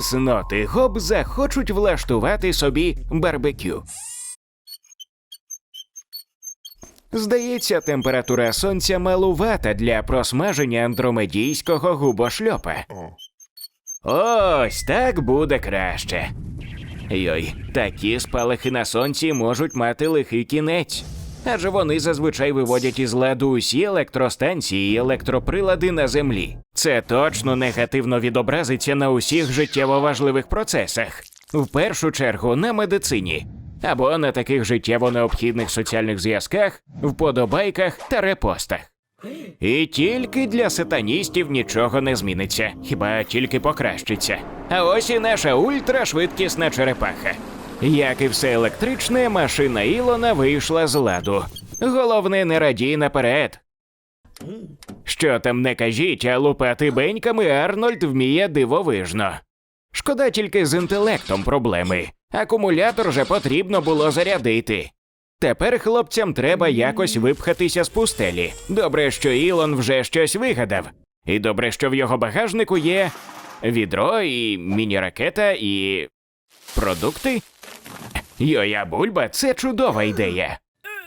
Сноти Гоб захочуть влаштувати собі барбекю. Здається, температура сонця малувата для просмаження андромедійського губошльопа. Ось так буде краще. Йой, такі спалахи на сонці можуть мати лихий кінець. Адже вони зазвичай виводять із ладу усі електростанції і електроприлади на землі. Це точно негативно відобразиться на усіх життєво важливих процесах, в першу чергу на медицині, або на таких життєво необхідних соціальних зв'язках, вподобайках та репостах. І тільки для сатаністів нічого не зміниться, хіба тільки покращиться. А ось і наша ультрашвидкісна черепаха. Як і все електричне, машина Ілона вийшла з ладу. Головне, не радій наперед. Що там не кажіть, а лупати беньками Арнольд вміє дивовижно. Шкода тільки з інтелектом проблеми. Акумулятор же потрібно було зарядити. Тепер хлопцям треба якось випхатися з пустелі. Добре, що Ілон вже щось вигадав. І добре, що в його багажнику є відро і міні-ракета, і. продукти. Йоя бульба це чудова ідея.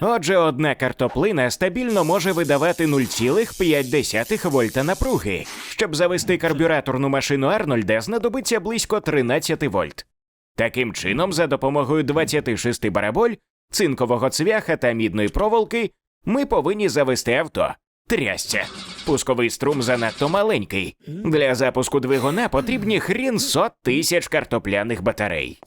Отже, одна картоплина стабільно може видавати 0,5 вольта напруги. Щоб завести карбюраторну машину Арнольда, знадобиться близько 13 вольт. Таким чином, за допомогою 26 бараболь, цинкового цвяха та мідної проволоки, ми повинні завести авто. Трясця. Пусковий струм занадто маленький. Для запуску двигуна потрібні хрін сот тисяч картопляних батарей.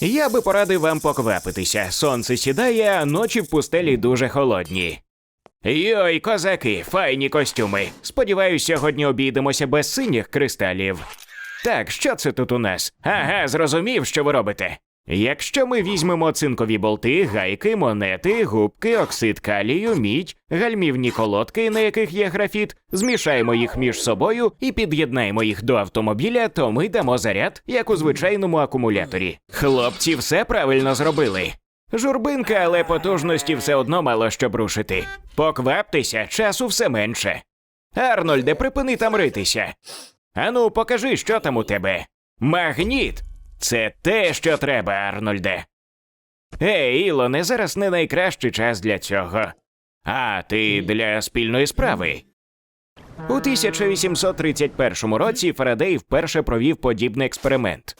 Я би порадив вам поквапитися. Сонце сідає, а ночі в пустелі дуже холодні. Йой, козаки, файні костюми. Сподіваюсь, сьогодні обійдемося без синіх кристалів. Так, що це тут у нас? Ага, зрозумів, що ви робите. Якщо ми візьмемо цинкові болти, гайки, монети, губки, оксид калію, мідь, гальмівні колодки, на яких є графіт, змішаємо їх між собою і під'єднаємо їх до автомобіля, то ми дамо заряд, як у звичайному акумуляторі. Хлопці все правильно зробили. Журбинка, але потужності все одно мало що брушити. Покваптеся, часу все менше. Арнольде, припини там ритися. Ану, покажи, що там у тебе. Магніт! Це те, що треба, Арнольде. Ей, Ілоне, зараз не найкращий час для цього. А, ти для спільної справи. У 1831 році Фарадей вперше провів подібний експеримент.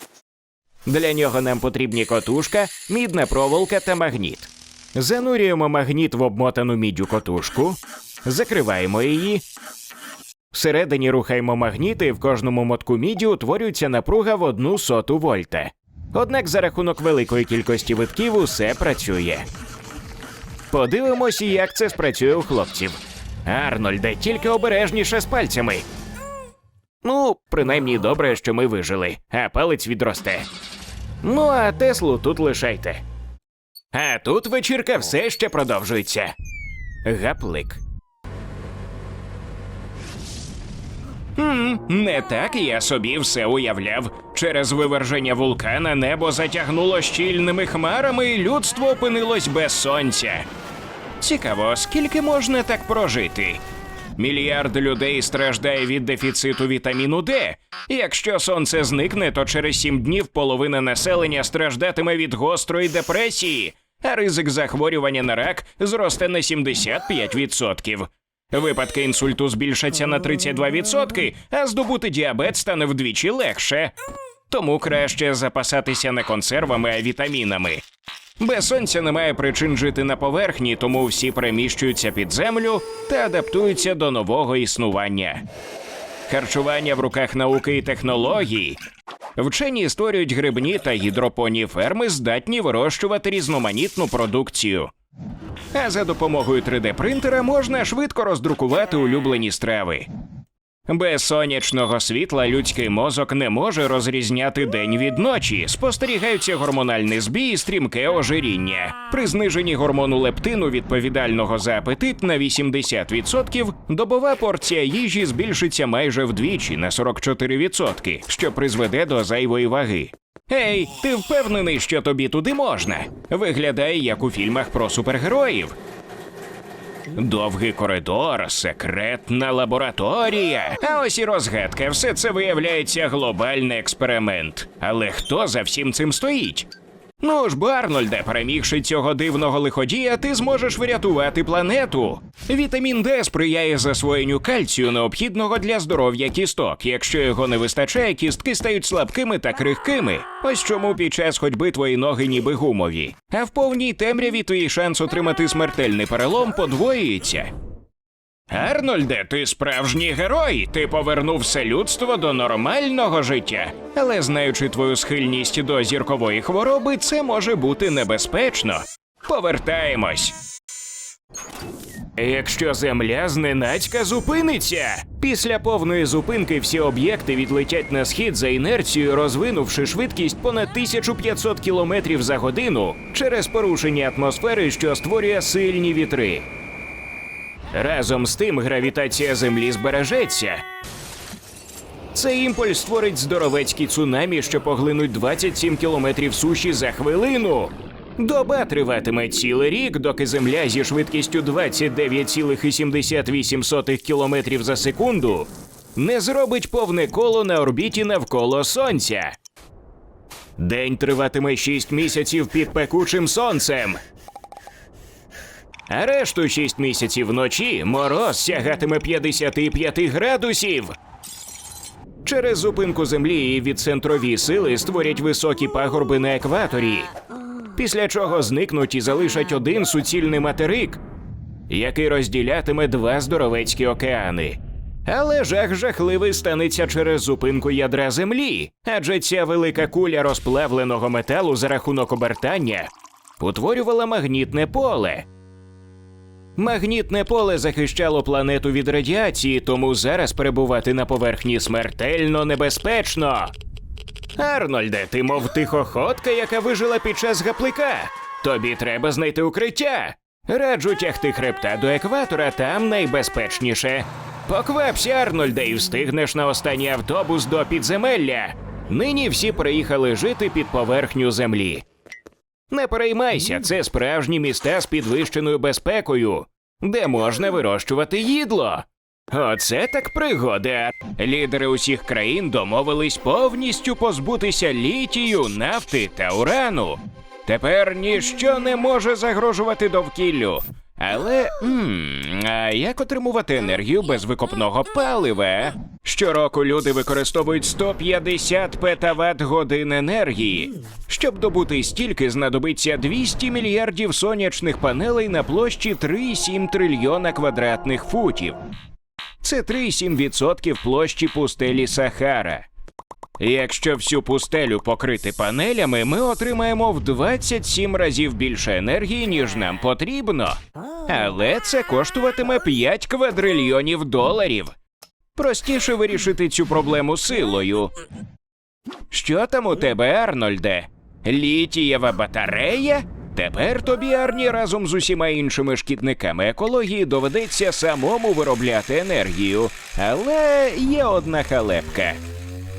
Для нього нам потрібні котушка, мідна проволока та магніт. Занурюємо магніт в обмотану міддю котушку, закриваємо її. Всередині рухаємо магніти, в кожному мотку міді утворюється напруга в одну соту вольта. Однак за рахунок великої кількості витків усе працює. Подивимося, як це спрацює у хлопців. Арнольде, тільки обережніше з пальцями. Ну, принаймні добре, що ми вижили, а палець відросте. Ну, а Теслу тут лишайте. А тут вечірка все ще продовжується. Гаплик. Хм, не так я собі все уявляв. Через виверження вулкана небо затягнуло щільними хмарами, і людство опинилось без сонця. Цікаво, скільки можна так прожити? Мільярд людей страждає від дефіциту вітаміну Д. Якщо сонце зникне, то через сім днів половина населення страждатиме від гострої депресії, а ризик захворювання на рак зросте на 75%. Випадки інсульту збільшаться на 32%, а здобути діабет стане вдвічі легше. Тому краще запасатися не консервами, а вітамінами. Без сонця немає причин жити на поверхні, тому всі переміщуються під землю та адаптуються до нового існування. Харчування в руках науки і технологій. Вчені створюють грибні та гідропонні ферми, здатні вирощувати різноманітну продукцію. А за допомогою 3D-принтера можна швидко роздрукувати улюблені страви. Без сонячного світла людський мозок не може розрізняти день від ночі. Спостерігаються гормональний збій і стрімке ожиріння. При зниженні гормону лептину, відповідального за апетит на 80%, добова порція їжі збільшиться майже вдвічі на 44%, що призведе до зайвої ваги. Ей, ти впевнений, що тобі туди можна? Виглядає як у фільмах про супергероїв. Довгий коридор, секретна лабораторія. А ось і розгадка. Все це виявляється глобальний експеримент. Але хто за всім цим стоїть? Ну ж, Барнольде, перемігши цього дивного лиходія, ти зможеш врятувати планету. Вітамін Д сприяє засвоєнню кальцію, необхідного для здоров'я кісток. Якщо його не вистачає, кістки стають слабкими та крихкими. Ось чому під час ходьби твої ноги ніби гумові. А в повній темряві твій шанс отримати смертельний перелом подвоюється. Арнольде, ти справжній герой. Ти повернув все людство до нормального життя. Але знаючи твою схильність до зіркової хвороби, це може бути небезпечно. Повертаємось. Якщо земля зненацька зупиниться, після повної зупинки всі об'єкти відлетять на схід за інерцією, розвинувши швидкість понад 1500 км за годину через порушення атмосфери, що створює сильні вітри. Разом з тим гравітація Землі збережеться. Цей імпульс створить здоровецькі цунамі, що поглинуть 27 кілометрів суші за хвилину. Доба триватиме цілий рік, доки Земля зі швидкістю 29,78 кілометрів за секунду не зробить повне коло на орбіті навколо Сонця. День триватиме 6 місяців під пекучим сонцем. А решту 6 місяців вночі мороз сягатиме 55 градусів. Через зупинку землі і відцентрові сили створять високі пагорби на екваторі, після чого зникнуть і залишать один суцільний материк, який розділятиме два здоровецькі океани. Але жах жахливий станеться через зупинку ядра землі, адже ця велика куля розплавленого металу за рахунок обертання утворювала магнітне поле. Магнітне поле захищало планету від радіації, тому зараз перебувати на поверхні смертельно небезпечно. Арнольде, ти мов тихоходка, яка вижила під час гаплика. Тобі треба знайти укриття. Раджу тягти хребта до екватора, там найбезпечніше. Поквапся, Арнольде, і встигнеш на останній автобус до підземелля. Нині всі приїхали жити під поверхню землі. Не переймайся, це справжні міста з підвищеною безпекою, де можна вирощувати їдло. Оце так пригода. Лідери усіх країн домовились повністю позбутися літію, нафти та урану. Тепер ніщо не може загрожувати довкіллю. Але м, а як отримувати енергію без викопного палива? Щороку люди використовують 150 петават годин енергії. Щоб добути стільки, знадобиться 200 мільярдів сонячних панелей на площі 3,7 трильйона квадратних футів. Це 3,7% площі пустелі Сахара. Якщо всю пустелю покрити панелями, ми отримаємо в 27 разів більше енергії, ніж нам потрібно. Але це коштуватиме 5 квадрильйонів доларів. Простіше вирішити цю проблему силою. Що там у тебе, Арнольде? Літієва батарея? Тепер тобі, Арні, разом з усіма іншими шкідниками екології доведеться самому виробляти енергію. Але є одна халепка.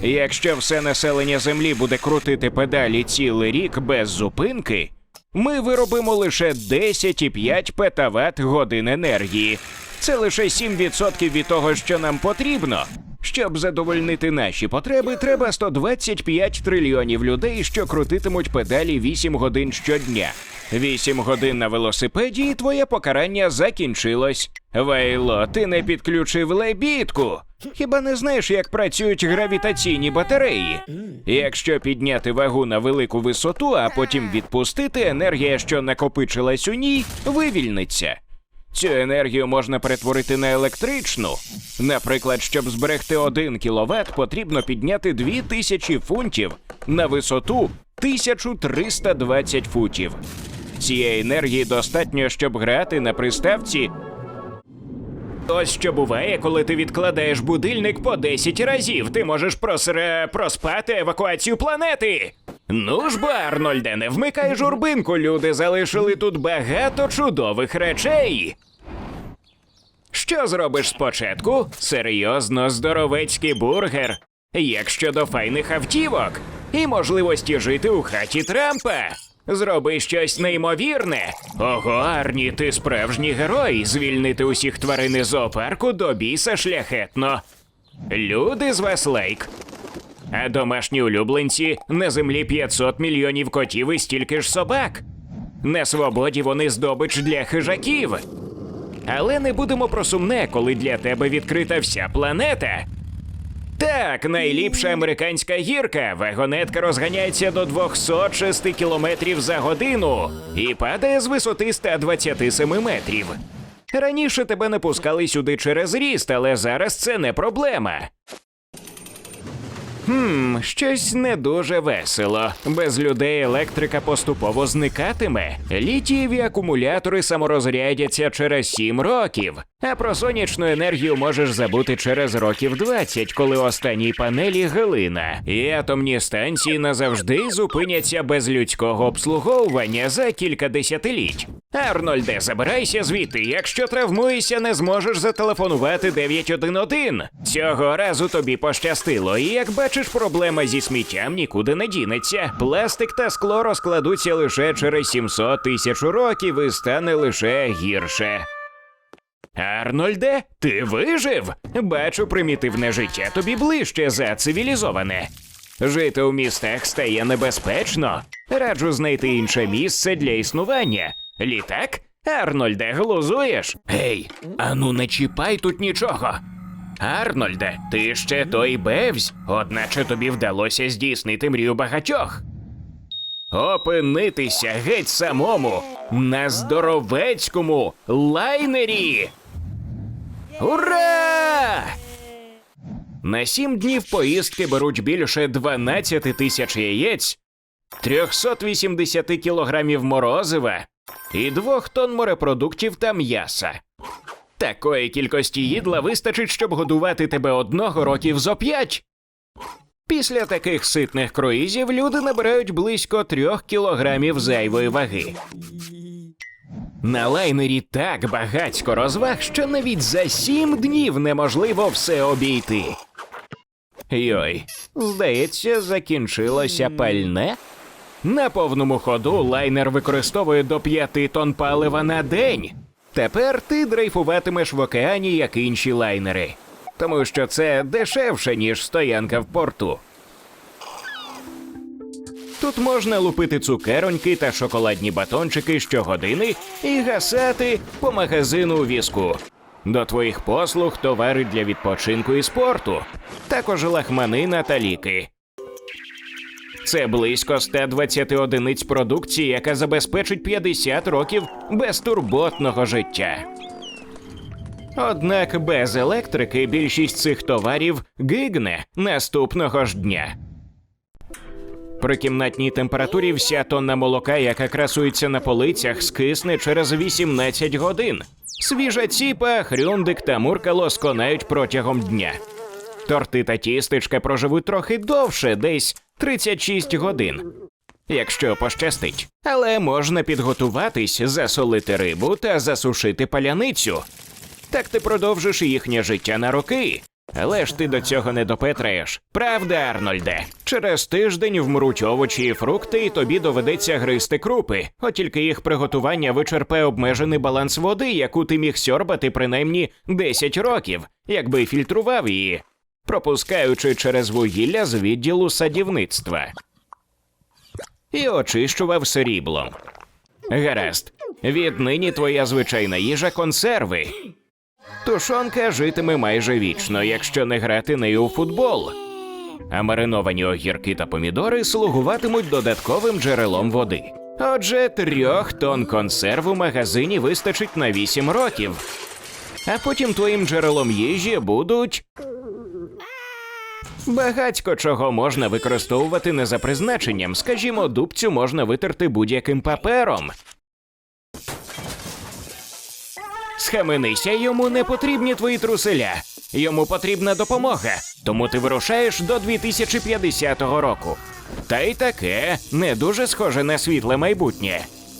Якщо все населення Землі буде крутити педалі цілий рік без зупинки, ми виробимо лише 10,5 петават годин енергії. Це лише 7% від того, що нам потрібно. Щоб задовольнити наші потреби, треба 125 трильйонів людей, що крутитимуть педалі 8 годин щодня. 8 годин на велосипеді, і твоє покарання закінчилось. Вейло, ти не підключив лебідку. Хіба не знаєш, як працюють гравітаційні батареї? Якщо підняти вагу на велику висоту, а потім відпустити, енергія, що накопичилась у ній, вивільниться. Цю енергію можна перетворити на електричну. Наприклад, щоб зберегти 1 кВт, потрібно підняти 2000 фунтів на висоту 1320 футів. Цієї енергії достатньо, щоб грати на приставці. Ось що буває, коли ти відкладаєш будильник по 10 разів. Ти можеш просре... проспати евакуацію планети. Ну ж, бо, Арнольде, не вмикай журбинку, люди залишили тут багато чудових речей. Що зробиш спочатку? Серйозно здоровецький бургер. Як щодо файних автівок і можливості жити у хаті Трампа. Зроби щось неймовірне. Ого, Арні, ти справжній герой. Звільнити усіх тварин із зоопарку до біса шляхетно. Люди з Веслейк. А домашні улюбленці на землі 500 мільйонів котів і стільки ж собак. На свободі вони здобич для хижаків. Але не будемо про сумне, коли для тебе відкрита вся планета. Так, найліпша американська гірка. Вагонетка розганяється до 206 км за годину і падає з висоти 127 метрів. Раніше тебе не пускали сюди через ріст, але зараз це не проблема. Хм, щось не дуже весело. Без людей електрика поступово зникатиме. Літієві акумулятори саморозрядяться через 7 років. А про сонячну енергію можеш забути через років 20, коли останній панелі глина. І атомні станції назавжди зупиняться без людського обслуговування за кілька десятиліть. Арнольде, забирайся звідти. Якщо травмуєшся, не зможеш зателефонувати 911. Цього разу тобі пощастило, і як бачиш, проблема зі сміттям нікуди не дінеться. Пластик та скло розкладуться лише через 700 тисяч років і стане лише гірше. Арнольде, ти вижив? Бачу, примітивне життя тобі ближче за цивілізоване. Жити у містах стає небезпечно. Раджу знайти інше місце для існування. Літак? Арнольде, глузуєш? Гей, ану не чіпай тут нічого. Арнольде, ти ще той бевзь, одначе тобі вдалося здійснити мрію багатьох. Опинитися геть самому на здоровецькому лайнері. Ура! На сім днів поїздки беруть більше 12 тисяч яєць, 380 кілограмів морозива і двох тонн морепродуктів та м'яса. Такої кількості їдла вистачить, щоб годувати тебе одного років зо п'ять. Після таких ситних круїзів люди набирають близько трьох кілограмів зайвої ваги. На лайнері так багатько розваг, що навіть за сім днів неможливо все обійти. Йой, здається, закінчилося пальне. На повному ходу лайнер використовує до п'яти тонн палива на день. Тепер ти дрейфуватимеш в океані, як інші лайнери, тому що це дешевше, ніж стоянка в порту. Тут можна лупити цукероньки та шоколадні батончики щогодини і гасати по магазину у візку. До твоїх послуг товари для відпочинку і спорту, також лахманина та ліки. Це близько 120 одиниць продукції, яка забезпечить 50 років безтурботного життя. Однак без електрики більшість цих товарів гигне наступного ж дня. При кімнатній температурі вся тонна молока, яка красується на полицях, скисне через 18 годин. Свіжа ціпа, хрюндик та муркало сконають протягом дня. Торти та тістечка проживуть трохи довше, десь 36 годин. Якщо пощастить, але можна підготуватись, засолити рибу та засушити паляницю. Так ти продовжиш їхнє життя на роки. Але ж ти до цього не допетраєш. Правда, Арнольде? Через тиждень вмруть овочі і фрукти, і тобі доведеться гризти крупи. От тільки їх приготування вичерпає обмежений баланс води, яку ти міг сьорбати принаймні 10 років, якби фільтрував її, пропускаючи через вугілля з відділу садівництва. І очищував сріблом. Гаразд, віднині твоя звичайна їжа консерви. Тушонка житиме майже вічно, якщо не грати нею у футбол. А мариновані огірки та помідори слугуватимуть додатковим джерелом води. Отже, трьох тонн консерв у магазині вистачить на 8 років. А потім твоїм джерелом їжі будуть. Багатько чого можна використовувати не за призначенням. Скажімо, дубцю можна витерти будь-яким папером. Схаменися, йому не потрібні твої труселя. Йому потрібна допомога, тому ти вирушаєш до 2050 року. Та й таке не дуже схоже на світле майбутнє.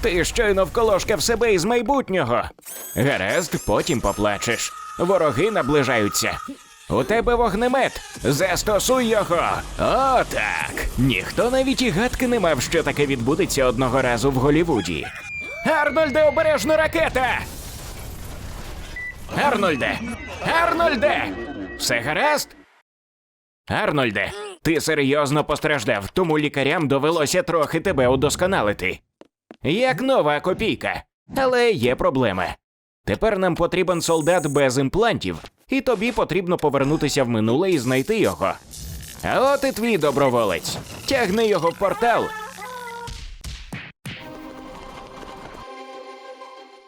Ти щойно вколошкав себе із майбутнього. Гаразд, потім поплачеш. Вороги наближаються. У тебе вогнемет. Застосуй його. О, так. Ніхто навіть і гадки не мав, що таке відбудеться одного разу в Голівуді. Арнольде, обережно ракета! Арнольде! Арнольде! Все гаразд? Арнольде, ти серйозно постраждав, тому лікарям довелося трохи тебе удосконалити. Як нова копійка. Але є проблеми. Тепер нам потрібен солдат без імплантів, і тобі потрібно повернутися в минуле і знайти його. А от і твій доброволець. Тягни його в портал.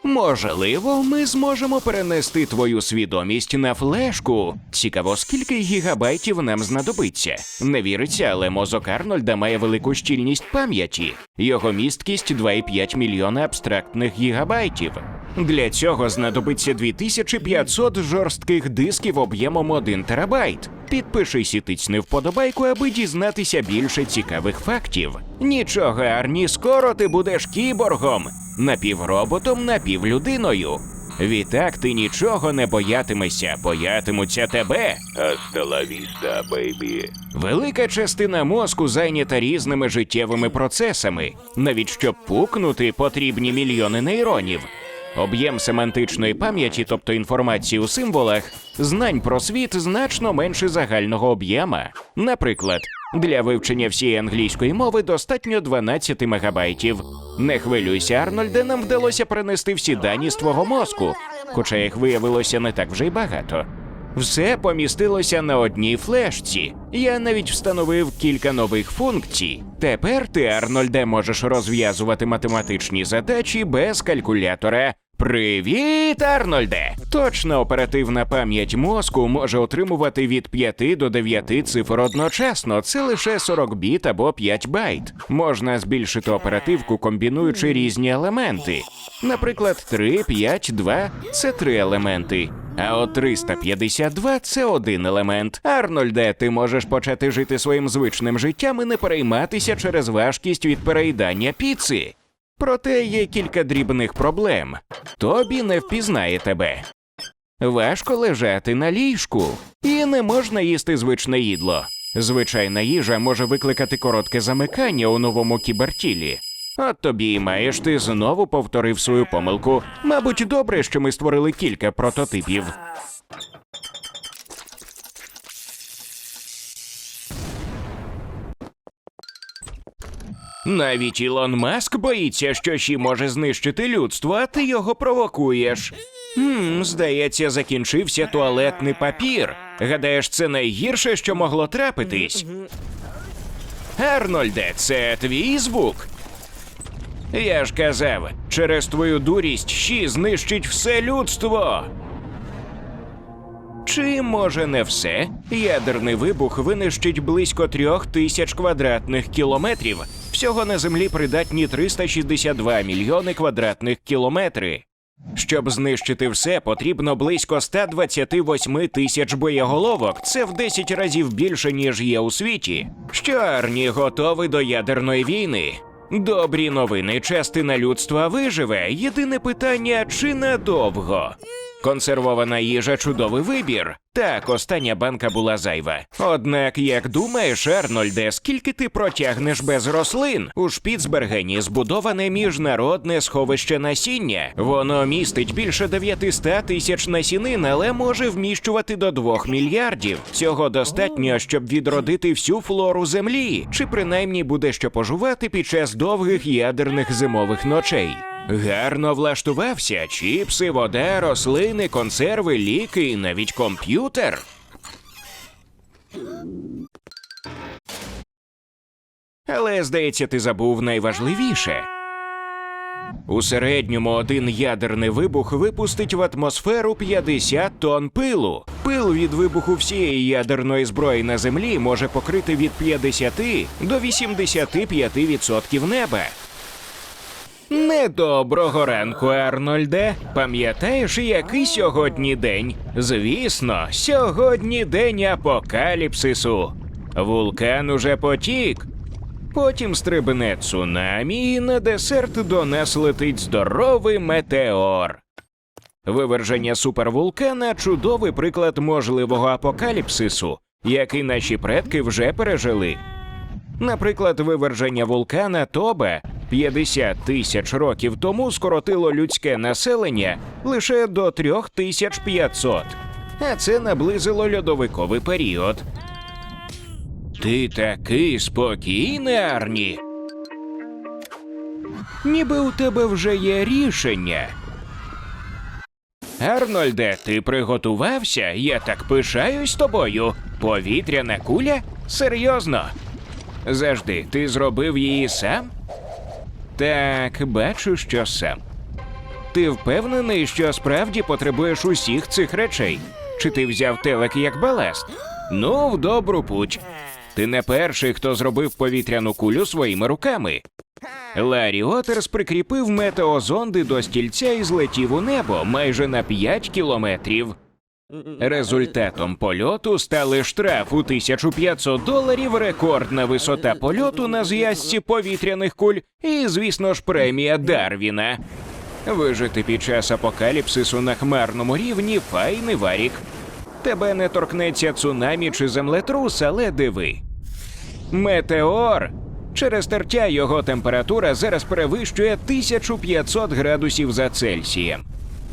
Можливо, ми зможемо перенести твою свідомість на флешку. Цікаво, скільки гігабайтів нам знадобиться. Не віриться, але мозок Арнольда має велику щільність пам'яті. Його місткість 2,5 мільйона абстрактних гігабайтів. Для цього знадобиться 2500 жорстких дисків об'ємом 1 терабайт. Підпишись і тицьни вподобайку, аби дізнатися більше цікавих фактів. Нічого, Арні, скоро ти будеш кіборгом, напівроботом, напівлюдиною. Відтак ти нічого не боятимешся, боятимуться тебе. Vista, baby. Велика частина мозку зайнята різними життєвими процесами. Навіть щоб пукнути, потрібні мільйони нейронів. Об'єм семантичної пам'яті, тобто інформації у символах, знань про світ значно менше загального об'єма. Наприклад, для вивчення всієї англійської мови достатньо 12 мегабайтів. Не хвилюйся, Арнольде, нам вдалося перенести всі дані з твого мозку, хоча їх виявилося не так вже й багато. Все помістилося на одній флешці. Я навіть встановив кілька нових функцій. Тепер ти, Арнольде, можеш розв'язувати математичні задачі без калькулятора. Привіт, Арнольде! Точна оперативна пам'ять мозку може отримувати від 5 до 9 цифр одночасно. Це лише 40 біт або 5 байт. Можна збільшити оперативку, комбінуючи різні елементи. Наприклад, 3, 5, 2 – це три елементи. А от 352 – це один елемент. Арнольде, ти можеш почати жити своїм звичним життям і не перейматися через важкість від переїдання піци. Проте є кілька дрібних проблем. Тобі не впізнає тебе. Важко лежати на ліжку, і не можна їсти звичне їдло. Звичайна їжа може викликати коротке замикання у новому кібертілі. От тобі і маєш ти знову повторив свою помилку. Мабуть, добре, що ми створили кілька прототипів. Навіть Ілон Маск боїться, що Ші може знищити людство, а ти його провокуєш. Хм, здається, закінчився туалетний папір. Гадаєш, це найгірше, що могло трапитись? Арнольде, це твій звук? Я ж казав, через твою дурість щі знищить все людство. Чи може не все? Ядерний вибух винищить близько трьох тисяч квадратних кілометрів. Всього на землі придатні 362 мільйони квадратних кілометри. Щоб знищити все, потрібно близько 128 тисяч боєголовок. Це в 10 разів більше, ніж є у світі. Що Арні готовий до ядерної війни? Добрі новини, частина людства виживе. Єдине питання чи надовго. Консервована їжа чудовий вибір. Так, остання банка була зайва. Однак, як думаєш, Арнольде, скільки ти протягнеш без рослин? У Шпіцбергені збудоване міжнародне сховище насіння. Воно містить більше 900 тисяч насінин, але може вміщувати до 2 мільярдів. Цього достатньо, щоб відродити всю флору землі, чи принаймні буде що пожувати під час довгих ядерних зимових ночей. Гарно влаштувався чіпси, вода, рослини, консерви, ліки і навіть комп'ютер. Але, здається, ти забув найважливіше. У середньому один ядерний вибух випустить в атмосферу 50 тонн пилу. Пил від вибуху всієї ядерної зброї на землі може покрити від 50 до 85% неба. Недоброго ранку, Арнольде. Пам'ятаєш, який сьогодні день? Звісно, сьогодні день апокаліпсису. Вулкан уже потік. Потім стрибне цунамі, і на десерт до нас летить здоровий метеор. Виверження супервулкана чудовий приклад можливого апокаліпсису, який наші предки вже пережили. Наприклад, виверження вулкана Тоба 50 тисяч років тому скоротило людське населення лише до 3500, а це наблизило льодовиковий період. Ти такий спокійний, Арні. Ніби у тебе вже є рішення. Арнольде, ти приготувався? Я так пишаюсь тобою. Повітряна куля? Серйозно? Завжди, ти зробив її сам? Так, бачу, що сам. Ти впевнений, що справді потребуєш усіх цих речей? Чи ти взяв телек як баласт? Ну, в добру путь. Ти не перший, хто зробив повітряну кулю своїми руками. Ларі Отерс прикріпив метеозонди до стільця і злетів у небо майже на 5 кілометрів. Результатом польоту стали штраф у 1500 доларів, рекордна висота польоту на зв'язці повітряних куль і, звісно ж, премія Дарвіна. Вижити під час апокаліпсису на хмарному рівні файний варік. Тебе не торкнеться цунамі чи землетрус, але диви. Метеор. Через тертя його температура зараз перевищує 1500 градусів за Цельсієм.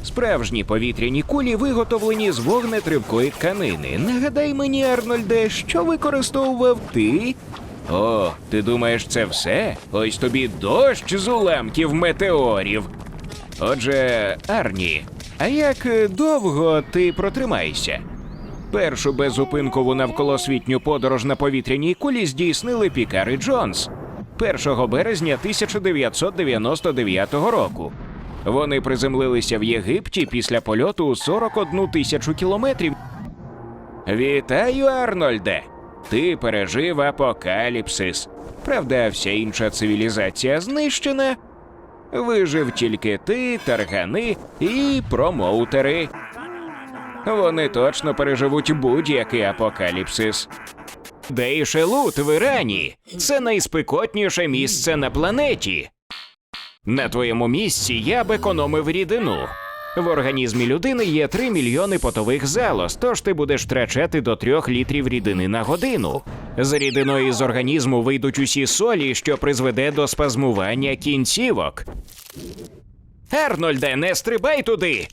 Справжні повітряні кулі виготовлені з вогнетривкої тканини. Нагадай мені, Арнольде, що використовував ти? О, ти думаєш, це все? Ось тобі дощ з уламків метеорів. Отже, Арні, а як довго ти протримаєшся? Першу беззупинкову навколосвітню подорож на повітряній кулі здійснили Пікар і Джонс 1 березня 1999 року. Вони приземлилися в Єгипті після польоту у 41 тисячу кілометрів. Вітаю, Арнольде! Ти пережив апокаліпсис. Правда, вся інша цивілізація знищена. Вижив тільки ти, таргани і промоутери. Вони точно переживуть будь-який апокаліпсис. Дейшелут в Ірані це найспекотніше місце на планеті. На твоєму місці я б економив рідину. В організмі людини є 3 мільйони потових залоз, тож ти будеш втрачати до 3 літрів рідини на годину. З рідиною з організму вийдуть усі солі, що призведе до спазмування кінцівок. Арнольде, не стрибай туди!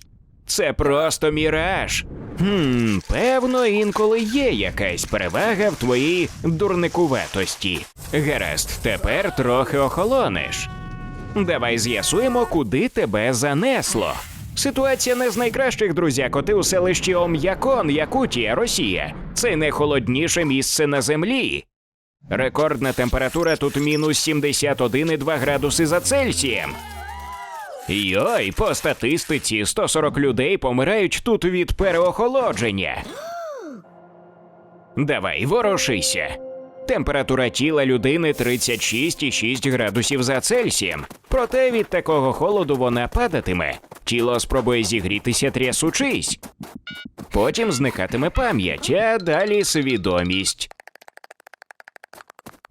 Це просто міраж. Хм, певно, інколи є якась перевага в твоїй дурникуватості. Гаразд, тепер трохи охолонеш. Давай з'ясуємо, куди тебе занесло. Ситуація не з найкращих, друзяко. Ти у селищі Ом'якон, Якутія, Росія. Це найхолодніше місце на землі. Рекордна температура тут мінус 71,2 градуси за Цельсієм. Йой, по статистиці 140 людей помирають тут від переохолодження. Давай, ворушися. Температура тіла людини 36,6 градусів за Цельсієм. Проте від такого холоду вона падатиме. Тіло спробує зігрітися трясучись. Потім зникатиме пам'ять, а далі свідомість.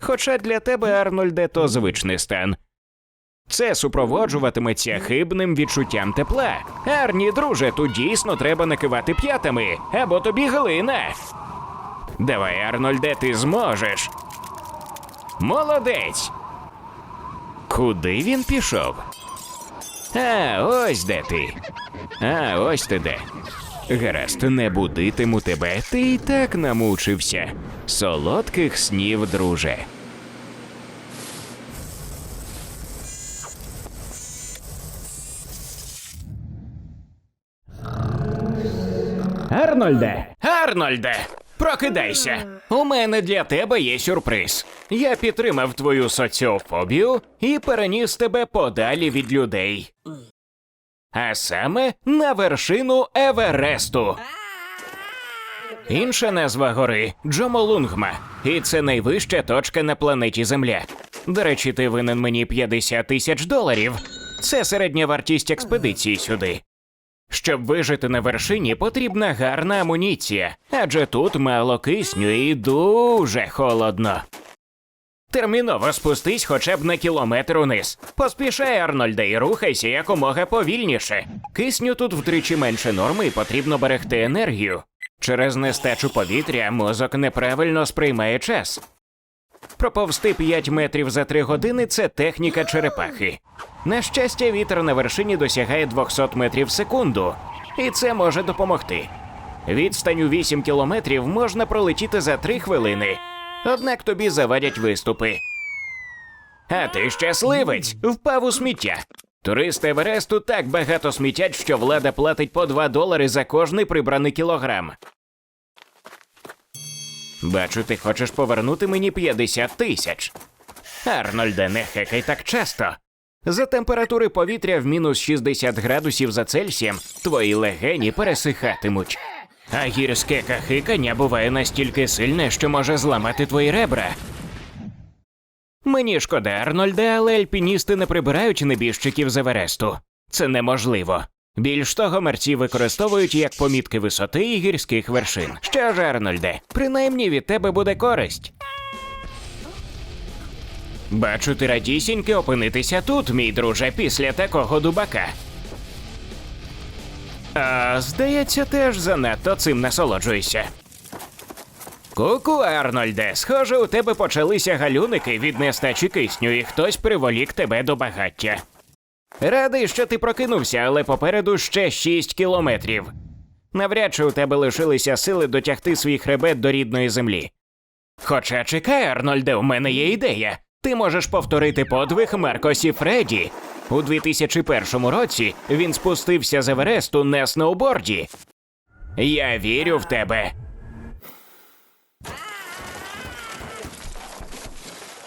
Хоча для тебе, Арнольде, то звичний стан. Це супроводжуватиметься хибним відчуттям тепла. Арні, друже, тут дійсно треба накивати п'ятами, або тобі глина. Давай, Арнольде, ти зможеш. Молодець. Куди він пішов? А, ось де ти. А, ось ти де. Гаразд, не будитиму тебе, ти і так намучився. Солодких снів, друже. Арнольде! Арнольде! Прокидайся! У мене для тебе є сюрприз. Я підтримав твою соціофобію і переніс тебе подалі від людей. А саме на вершину Евересту. Інша назва гори Джомолунгма, і це найвища точка на планеті Земля. До речі, ти винен мені 50 тисяч доларів. Це середня вартість експедиції сюди. Щоб вижити на вершині, потрібна гарна амуніція, адже тут мало кисню і дуже холодно. Терміново спустись хоча б на кілометр униз. Поспішай, Арнольде, і рухайся якомога повільніше. Кисню тут втричі менше норми і потрібно берегти енергію. Через нестачу повітря мозок неправильно сприймає час. Проповсти 5 метрів за 3 години це техніка черепахи. На щастя, вітер на вершині досягає 200 метрів в секунду, і це може допомогти. Відстань у 8 кілометрів можна пролетіти за 3 хвилини, однак тобі завадять виступи. А ти щасливець, впав у сміття. Туристи Евересту так багато смітять, що влада платить по 2 долари за кожний прибраний кілограм. Бачу, ти хочеш повернути мені 50 тисяч. Арнольде, не хекай так часто. За температури повітря в мінус 60 градусів за Цельсієм твої легені пересихатимуть. А гірське кахикання буває настільки сильне, що може зламати твої ребра. Мені шкода, Арнольде, але альпіністи не прибирають небіжчиків з Евересту. Це неможливо. Більш того, мерці використовують як помітки висоти і гірських вершин. Що ж, Арнольде, принаймні від тебе буде користь. Бачу, ти радісіньки опинитися тут, мій друже, після такого дубака. А, здається, теж занадто цим насолоджуєшся. Ку-ку, Арнольде, схоже, у тебе почалися галюники від нестачі кисню, і хтось приволік тебе до багаття. Радий, що ти прокинувся, але попереду ще 6 кілометрів. Навряд чи у тебе лишилися сили дотягти свій хребет до рідної землі. Хоча чекай, Арнольде, у мене є ідея. Ти можеш повторити подвиг Маркосі Фредді. У 2001 році він спустився з Евересту на сноуборді. Я вірю в тебе.